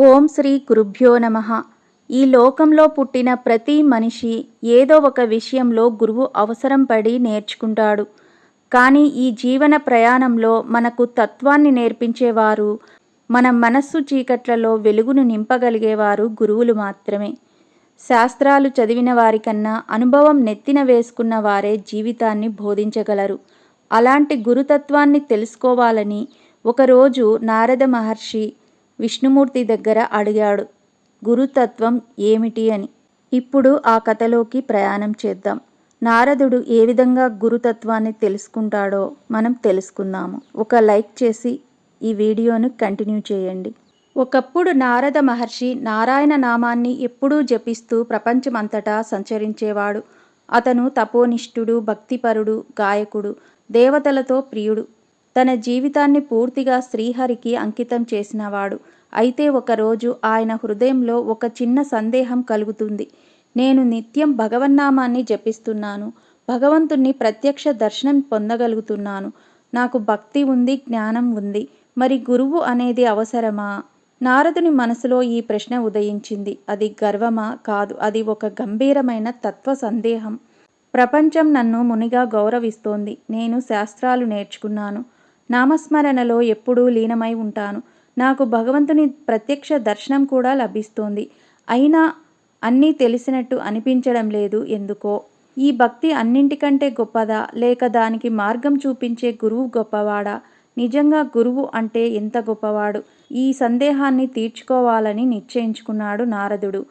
ఓం శ్రీ గురుభ్యో నమ. ఈ లోకంలో పుట్టిన ప్రతి మనిషి ఏదో ఒక విషయంలో గురువు అవసరం పడి నేర్చుకుంటాడు. కానీ ఈ జీవన ప్రయాణంలో మనకు తత్వాన్ని నేర్పించేవారు మన మనస్సు చీకట్లలో వెలుగును నింపగలిగేవారు గురువులు మాత్రమే. శాస్త్రాలు చదివిన వారికన్నా అనుభవం నెత్తిన వేసుకున్న వారే జీవితాన్ని బోధించగలరు. అలాంటి గురుతత్వాన్ని తెలుసుకోవాలని ఒకరోజు నారద మహర్షి విష్ణుమూర్తి దగ్గర అడిగాడు గురుతత్వం ఏమిటి అని. ఇప్పుడు ఆ కథలోకి ప్రయాణం చేద్దాం. నారదుడు ఏ విధంగా గురుతత్వాన్ని తెలుసుకుంటాడో మనం తెలుసుకుందాము. ఒక లైక్ చేసి ఈ వీడియోను కంటిన్యూ చేయండి. ఒకప్పుడు నారద మహర్షి నారాయణ నామాన్ని ఎప్పుడూ జపిస్తూ ప్రపంచమంతటా సంచరించేవాడు. అతను తపోనిష్ఠుడు భక్తిపరుడు గాయకుడు దేవతలతో ప్రియుడు. తన జీవితాన్ని పూర్తిగా శ్రీహరికి అంకితం చేసినవాడు. అయితే ఒకరోజు ఆయన హృదయంలో ఒక చిన్న సందేహం కలుగుతుంది. నేను నిత్యం భగవన్నామాన్ని జపిస్తున్నాను. భగవంతుణ్ణి ప్రత్యక్ష దర్శనం పొందగలుగుతున్నాను. నాకు భక్తి ఉంది జ్ఞానం ఉంది. మరి గురువు అనేది అవసరమా? నారదుని మనసులో ఈ ప్రశ్న ఉదయించింది. అది గర్వమా? కాదు. అది ఒక గంభీరమైన తత్వ సందేహం. ప్రపంచం నన్ను మునిగా గౌరవిస్తోంది. నేను శాస్త్రాలు నేర్చుకున్నాను. నామస్మరణలో ఎప్పుడూ లీనమై ఉంటాను. నాకు భగవంతుని ప్రత్యక్ష దర్శనం కూడా లభిస్తోంది. అయినా అన్నీ తెలిసినట్టు అనిపించడం లేదు ఎందుకో? ఈ భక్తి అన్నింటికంటే గొప్పదా? లేక దానికి మార్గం చూపించే గురువు గొప్పవాడా? నిజంగా గురువు అంటే ఎంత గొప్పవాడు? ఈ సందేహాన్ని తీర్చుకోవాలని నిశ్చయించుకున్నాడు నారదుడు.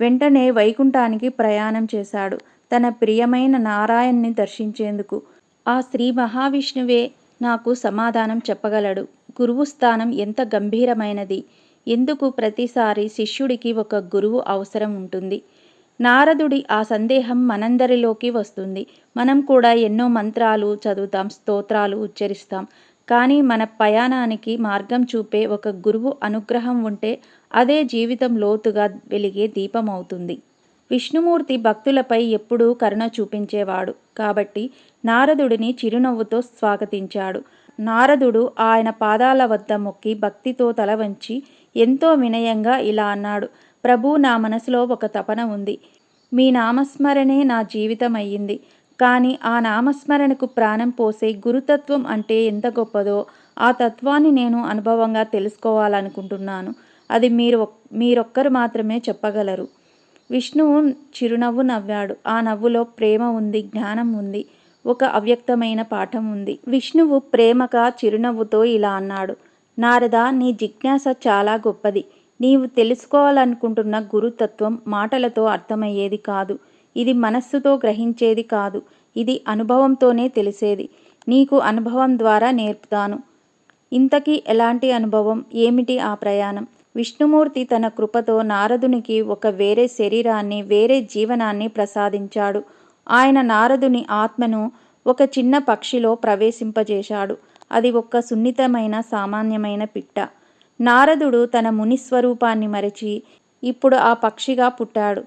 వెంటనే వైకుంఠానికి ప్రయాణం చేశాడు. తన ప్రియమైన నారాయణ్ణి దర్శించేందుకు. ఆ శ్రీ మహావిష్ణువే నాకు సమాధానం చెప్పగలడు. గురువు స్థానం ఎంత గంభీరమైనది? ఎందుకు ప్రతిసారి శిష్యుడికి ఒక గురువు అవసరం ఉంటుంది? నారదుడి ఆ సందేహం మనందరిలోకి వస్తుంది. మనం కూడా ఎన్నో మంత్రాలు చదువుతాం స్తోత్రాలు ఉచ్చరిస్తాం. కానీ మన ప్రయాణానికి మార్గం చూపే ఒక గురువు అనుగ్రహం ఉంటే అదే జీవితం లోతుగా వెలిగే దీపం అవుతుంది. విష్ణుమూర్తి భక్తులపై ఎప్పుడూ కరుణ చూపించేవాడు. కాబట్టి నారదుడిని చిరునవ్వుతో స్వాగతించాడు. నారదుడు ఆయన పాదాల వద్ద మొక్కి భక్తితో తల వంచి ఎంతో వినయంగా ఇలా అన్నాడు ప్రభు నా మనసులో ఒక తపన ఉంది. మీ నామస్మరణే నా జీవితం అయ్యింది కానీ ఆ నామస్మరణకు ప్రాణం పోసే గురుతత్వం అంటే ఎంత గొప్పదో ఆ తత్వాన్ని నేను అనుభవంగా తెలుసుకోవాలనుకుంటున్నాను. అది మీరు మీరొక్కరు మాత్రమే చెప్పగలరు. విష్ణువు చిరునవ్వు నవ్వాడు. ఆ నవ్వులో ప్రేమ ఉంది జ్ఞానం ఉంది. ఒక అవ్యక్తమైన పాఠం ఉంది. విష్ణువు ప్రేమగా చిరునవ్వుతో ఇలా అన్నాడు. నారద నీ జిజ్ఞాస చాలా గొప్పది. నీవు తెలుసుకోవాలనుకుంటున్న గురుతత్వం మాటలతో అర్థమయ్యేది కాదు. ఇది మనస్సుతో గ్రహించేది కాదు. ఇది అనుభవంతోనే తెలిసేది. నీకు అనుభవం ద్వారా నేర్పుతాను. ఇంతకీ ఎలాంటి అనుభవం? ఏమిటి ఆ ప్రయాణం? విష్ణుమూర్తి తన కృపతో నారదునికి ఒక వేరే శరీరాన్ని వేరే జీవనాన్ని ప్రసాదించాడు. ఆయన నారదుని ఆత్మను ఒక చిన్న పక్షిలో ప్రవేశింపజేశాడు. అది ఒక సున్నితమైన సామాన్యమైన పిట్ట. నారదుడు తన మునిస్వరూపాన్ని మరచి ఇప్పుడు ఆ పక్షిగా పుట్టాడు.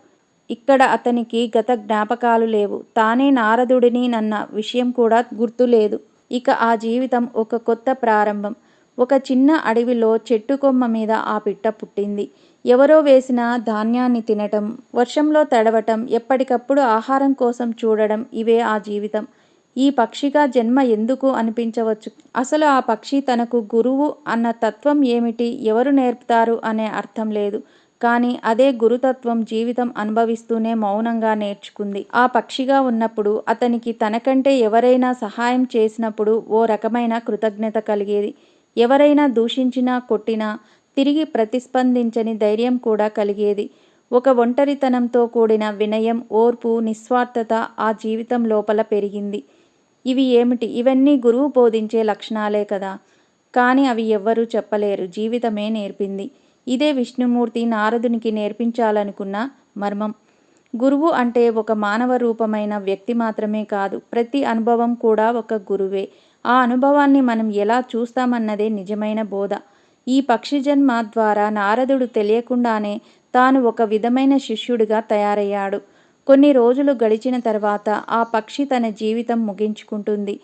ఇక్కడ అతనికి గత జ్ఞాపకాలు లేవు. తానే నారదుడిని నన్న విషయం కూడా గుర్తులేదు ఇక ఆ జీవితం ఒక కొత్త ప్రారంభం. ఒక చిన్న అడవిలో చెట్టు కొమ్మ మీద ఆ పిట్ట పుట్టింది. ఎవరో వేసిన ధాన్యాన్ని తినటం వర్షంలో తడవటం ఎప్పటికప్పుడు ఆహారం కోసం చూడడం ఇవే ఆ జీవితం. ఈ పక్షిగా జన్మ ఎందుకు అనిపించవచ్చు? అసలు ఆ పక్షి తనకు గురువు అన్న తత్వం ఏమిటి? ఎవరు నేర్పుతారు అనే అర్థం లేదు. కానీ అదే గురుతత్వం జీవితం అనుభవిస్తూనే మౌనంగా నేర్చుకుంది. ఆ పక్షిగా ఉన్నప్పుడు అతనికి తనకంటే ఎవరైనా సహాయం చేసినప్పుడు ఓ రకమైన కృతజ్ఞత కలిగేది. ఎవరైనా దూషించినా కొట్టినా తిరిగి ప్రతిస్పందించని ధైర్యం కూడా కలిగేది. ఒక ఒంటరితనంతో కూడిన వినయం ఓర్పు నిస్వార్థత ఆ జీవితం లోపల పెరిగింది. ఇవి ఏమిటి? ఇవన్నీ గురువు బోధించే లక్షణాలే కదా. కానీ అవి ఎవ్వరూ చెప్పలేరు. జీవితమే నేర్పింది. ఇదే విష్ణుమూర్తి నారదునికి నేర్పించాలనుకున్న మర్మం. గురువు అంటే ఒక మానవ రూపమైన వ్యక్తి మాత్రమే కాదు. ప్రతి అనుభవం కూడా ఒక గురువే. ఆ అనుభవాన్ని మనం ఎలా చూస్తామన్నదే నిజమైన బోధ. ఈ పక్షి జన్మ ద్వారా నారదుడు తెలియకుండానే తాను ఒక విధమైన శిష్యుడిగా తయారయ్యాడు. కొన్ని రోజులు గడిచిన తర్వాత ఆ పక్షి తన జీవితం ముగించుకుంటుంది.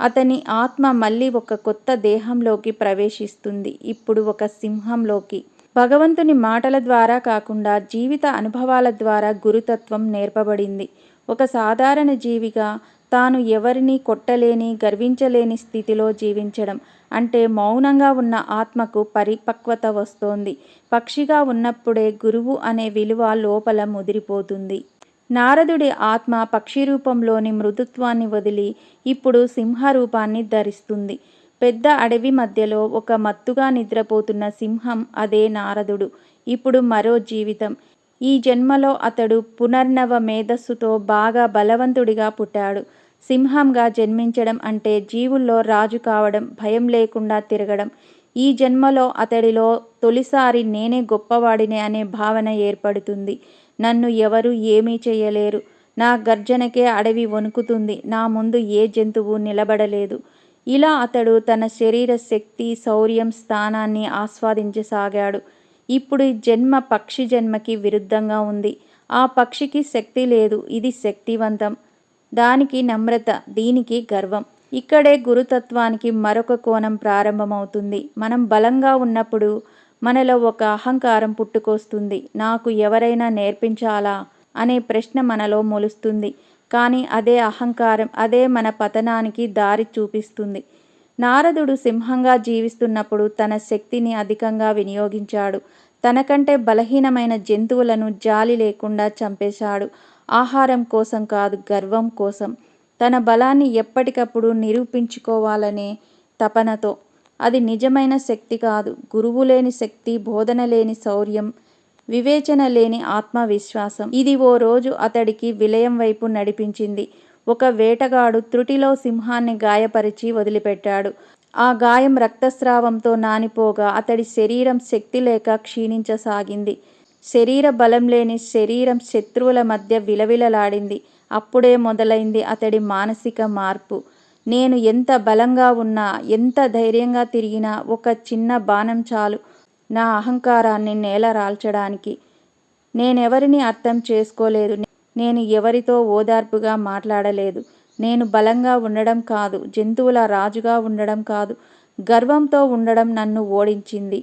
అతని ఆత్మ మళ్ళీ ఒక కొత్త దేహంలోకి ప్రవేశిస్తుంది. ఇప్పుడు ఒక సింహంలోకి. భగవంతుని మాటల ద్వారా కాకుండా జీవిత అనుభవాల ద్వారా గురుతత్వం నేర్పబడింది. ఒక సాధారణ జీవిగా తాను ఎవరిని కొట్టలేని గర్వించలేని స్థితిలో జీవించడం అంటే మౌనంగా ఉన్న ఆత్మకు పరిపక్వత వస్తోంది. పక్షిగా ఉన్నప్పుడే గురువు అనే విలువ లోపల ముదిరిపోతుంది. నారదుడి ఆత్మ పక్షి రూపంలోని మృదుత్వాన్ని వదిలి ఇప్పుడు సింహ రూపాన్ని ధరిస్తుంది. పెద్ద అడవి మధ్యలో ఒక మత్తుగా నిద్రపోతున్న సింహం అదే నారదుడు. ఇప్పుడు మరో జీవితం. ఈ జన్మలో అతడు పునర్నవ మేధస్సుతో బాగా బలవంతుడిగా పుట్టాడు. సింహంగా జన్మించడం అంటే జీవుల్లో రాజు కావడం భయం లేకుండా తిరగడం. ఈ జన్మలో అతడిలో తొలిసారి నేనే గొప్పవాడినే అనే భావన ఏర్పడుతుంది. నన్ను ఎవరు ఏమీ చేయలేరు. నా గర్జనకే అడవి వణుకుతుంది. నా ముందు ఏ జంతువు నిలబడలేదు. ఇలా అతడు తన శరీర శక్తి శౌర్యం స్థానాన్ని ఆస్వాదించసాగాడు. ఇప్పుడు ఈ జన్మ పక్షి జన్మకి విరుద్ధంగా ఉంది. ఆ పక్షికి శక్తి లేదు. ఇది శక్తివంతం. దానికి నమ్రత దీనికి గర్వం. ఇక్కడే గురుతత్వానికి మరొక కోణం ప్రారంభమవుతుంది. మనం బలంగా ఉన్నప్పుడు మనలో ఒక అహంకారం పుట్టుకొస్తుంది. నాకు ఎవరైనా నేర్పించాలా? అనే ప్రశ్న మనలో మొలుస్తుంది. కానీ అదే అహంకారం అదే మన పతనానికి దారి చూపిస్తుంది. నారదుడు సింహంగా జీవిస్తున్నప్పుడు తన శక్తిని అధికంగా వినియోగించాడు. తనకంటే బలహీనమైన జంతువులను జాలి లేకుండా చంపేశాడు. ఆహారం కోసం కాదు గర్వం కోసం. తన బలాన్ని ఎప్పటికప్పుడు నిరూపించుకోవాలనే తపనతో. అది నిజమైన శక్తి కాదు. గురువు లేని శక్తి బోధన లేని శౌర్యం వివేచన లేని ఆత్మవిశ్వాసం. ఇది ఓ రోజు అతడికి విలయం వైపు నడిపించింది. ఒక వేటగాడు త్రుటిలో సింహాన్ని గాయపరిచి వదిలిపెట్టాడు. ఆ గాయం రక్తస్రావంతో నానిపోగా అతడి శరీరం శక్తి లేక క్షీణించసాగింది. శరీర బలం లేని శరీరం శత్రువుల మధ్య విలవిలలాడింది. అప్పుడే మొదలైంది అతడి మానసిక మార్పు. నేను ఎంత బలంగా ఉన్నా ఎంత ధైర్యంగా తిరిగినా ఒక చిన్న బాణం చాలు నా అహంకారాన్ని నేల రాల్చడానికి. నేనెవరిని అర్థం చేసుకోలేదు. నేను ఎవరితో ఓదార్పుగా మాట్లాడలేదు. నేను బలంగా ఉండడం కాదు జంతువుల రాజుగా ఉండడం కాదు. గర్వంతో ఉండడం నన్ను ఓడించింది.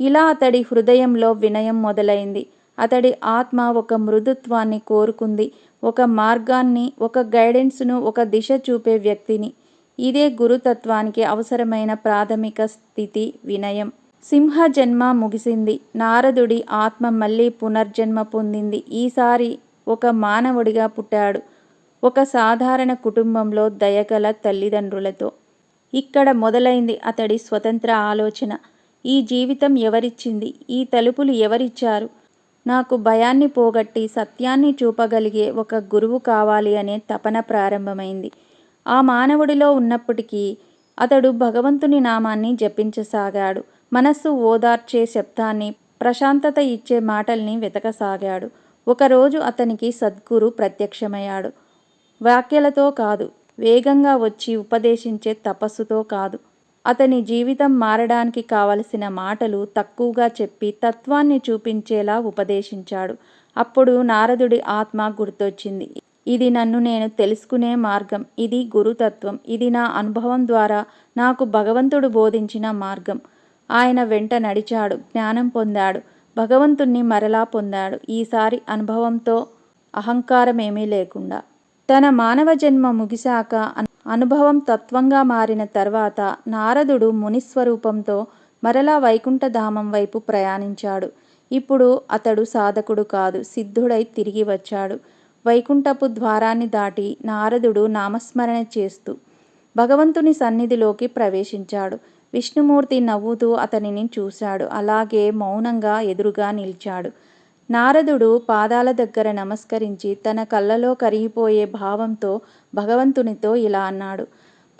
ఇలా అతడి హృదయంలో వినయం మొదలైంది. అతడి ఆత్మ ఒక మృదుత్వాన్ని కోరుకుంది ఒక మార్గాన్ని ఒక గైడెన్స్ను ఒక దిశ చూపే వ్యక్తిని. ఇదే గురుతత్వానికి అవసరమైన ప్రాథమిక స్థితి వినయం. సింహ జన్మ ముగిసింది. నారదుడి ఆత్మ మళ్ళీ పునర్జన్మ పొందింది. ఈసారి ఒక మానవుడిగా పుట్టాడు. ఒక సాధారణ కుటుంబంలో దయగల తల్లిదండ్రులతో. ఇక్కడ మొదలైంది అతడి స్వతంత్ర ఆలోచన. ఈ జీవితం ఎవరిచ్చింది? ఈ తలుపులు ఎవరిచ్చారు? నాకు భయాన్ని పోగొట్టి సత్యాన్ని చూపగలిగే ఒక గురువు కావాలి అనే తపన ప్రారంభమైంది. ఆ మానవుడిలో ఉన్నప్పటికీ అతడు భగవంతుని నామాన్ని జపించసాగాడు. మనస్సు ఓదార్చే శబ్దాన్ని ప్రశాంతత ఇచ్చే మాటల్ని వెతకసాగాడు. ఒకరోజు అతనికి సద్గురు ప్రత్యక్షమయ్యాడు. వ్యాఖ్యలతో కాదు వేగంగా వచ్చి ఉపదేశించే తపస్సుతో కాదు. అతని జీవితం మారడానికి కావలసిన మాటలు తక్కువగా చెప్పి తత్వాన్ని చూపించేలా ఉపదేశించాడు. అప్పుడు నారదుడి ఆత్మ గుర్తొచ్చింది. ఇది నన్ను నేను తెలుసుకునే మార్గం. ఇది గురుతత్వం. ఇది నా అనుభవం ద్వారా నాకు భగవంతుడు బోధించిన మార్గం. ఆయన వెంట నడిచాడు. జ్ఞానం పొందాడు. భగవంతుణ్ణి మరలా పొందాడు. ఈసారి అనుభవంతో అహంకారమేమీ లేకుండా. తన మానవ జన్మ ముగిశాక అనుభవం తత్వంగా మారిన తర్వాత నారదుడు మునిస్వరూపంతో మరలా వైకుంఠధామం వైపు ప్రయాణించాడు. ఇప్పుడు అతడు సాధకుడు కాదు సిద్ధుడై తిరిగి వచ్చాడు. వైకుంఠపు ద్వారాన్ని దాటి నారదుడు నామస్మరణ చేస్తూ భగవంతుని సన్నిధిలోకి ప్రవేశించాడు. విష్ణుమూర్తి నవ్వుతూ అతనిని చూశాడు. అలాగే మౌనంగా ఎదురుగా నిలిచాడు. నారదుడు పాదాల దగ్గర నమస్కరించి తన కళ్ళలో కరిగిపోయే భావంతో భగవంతునితో ఇలా అన్నాడు.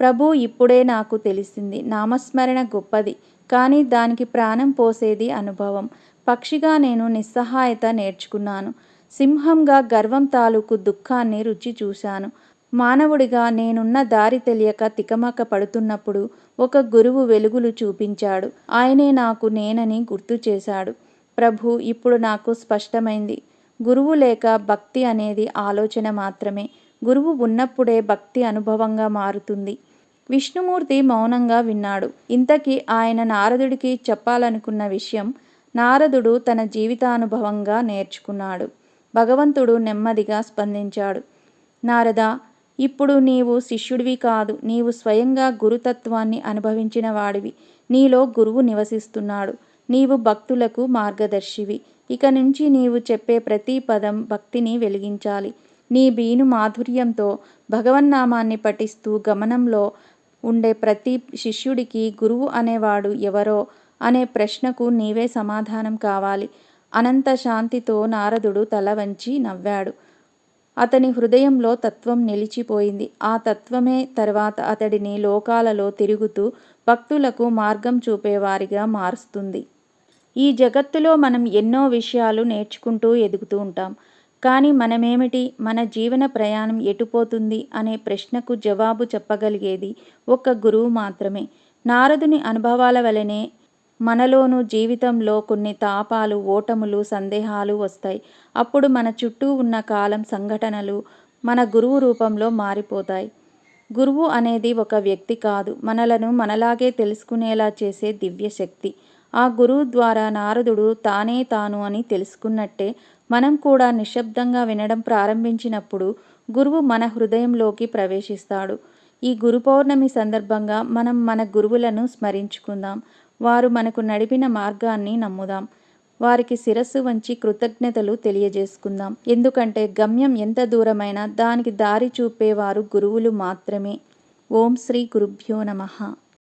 ప్రభు ఇప్పుడే నాకు తెలిసింది. నామస్మరణ గొప్పది. కానీ దానికి ప్రాణం పోసేది అనుభవం. పక్షిగా నేను నిస్సహాయత నేర్చుకున్నాను. సింహంగా గర్వం తాలూకు దుఃఖాన్ని రుచి చూశాను. మానవుడిగా నేనున్న దారి తెలియక తికమక పడుతున్నప్పుడు ఒక గురువు వెలుగులు చూపించాడు. ఆయనే నాకు నేనని గుర్తు చేశాడు. ప్రభు ఇప్పుడు నాకు స్పష్టమైంది. గురువు లేక భక్తి అనేది ఆలోచన మాత్రమే. గురువు ఉన్నప్పుడే భక్తి అనుభవంగా మారుతుంది. విష్ణుమూర్తి మౌనంగా విన్నాడు. ఇంతకీ ఆయన నారదుడికి చెప్పాలనుకున్న విషయం నారదుడు తన జీవితానుభవంగా నేర్చుకున్నాడు. భగవంతుడు నెమ్మదిగా స్పందించాడు. నారద ఇప్పుడు నీవు శిష్యుడివి కాదు. నీవు స్వయంగా గురుతత్వాన్ని అనుభవించిన వాడివి. నీలో గురువు నివసిస్తున్నాడు. నీవు భక్తులకు మార్గదర్శివి. ఇక నుంచి నీవు చెప్పే ప్రతి పదం భక్తిని వెలిగించాలి. నీ బీను మాధుర్యంతో భగవన్నామాన్ని పఠిస్తూ గమనంలో ఉండే ప్రతి శిష్యుడికి గురువు అనేవాడు ఎవరో అనే ప్రశ్నకు నీవే సమాధానం కావాలి. అనంత శాంతితో నారదుడు తల వంచి నవ్వాడు. అతని హృదయంలో తత్వం నిలిచిపోయింది. ఆ తత్వమే తర్వాత అతడిని లోకాలలో తిరుగుతూ భక్తులకు మార్గం చూపేవారిగా మారుస్తుంది. ఈ జగత్తులో మనం ఎన్నో విషయాలు నేర్చుకుంటూ ఎదుగుతూ ఉంటాం. కానీ మనమేమిటి? మన జీవన ప్రయాణం ఎటుపోతుంది అనే ప్రశ్నకు జవాబు చెప్పగలిగేది ఒక గురువు మాత్రమే. నారదుని అనుభవాల వలనే మనలోనూ జీవితంలో కొన్ని తాపాలు ఓటములు సందేహాలు వస్తాయి. అప్పుడు మన చుట్టూ ఉన్న కాలం సంఘటనలు మన గురువు రూపంలో మారిపోతాయి. గురువు అనేది ఒక వ్యక్తి కాదు. మనలను మనలాగే తెలుసుకునేలా చేసే దివ్య శక్తి ఆ గురువు ద్వారా నారదుడు తానే తాను అని తెలుసుకున్నట్టే మనం కూడా నిశ్శబ్దంగా వినడం ప్రారంభించినప్పుడు గురువు మన హృదయంలోకి ప్రవేశిస్తాడు. ఈ గురు పౌర్ణమి సందర్భంగా మనం మన గురువులను స్మరించుకుందాం. వారు మనకు నడిపిన మార్గాన్ని నమ్ముదాం. వారికి శిరస్సు వంచి కృతజ్ఞతలు తెలియజేసుకుందాం. ఎందుకంటే గమ్యం ఎంత దూరమైనా దానికి దారి చూపేవారు గురువులు మాత్రమే. ఓం శ్రీ గురుభ్యో నమః.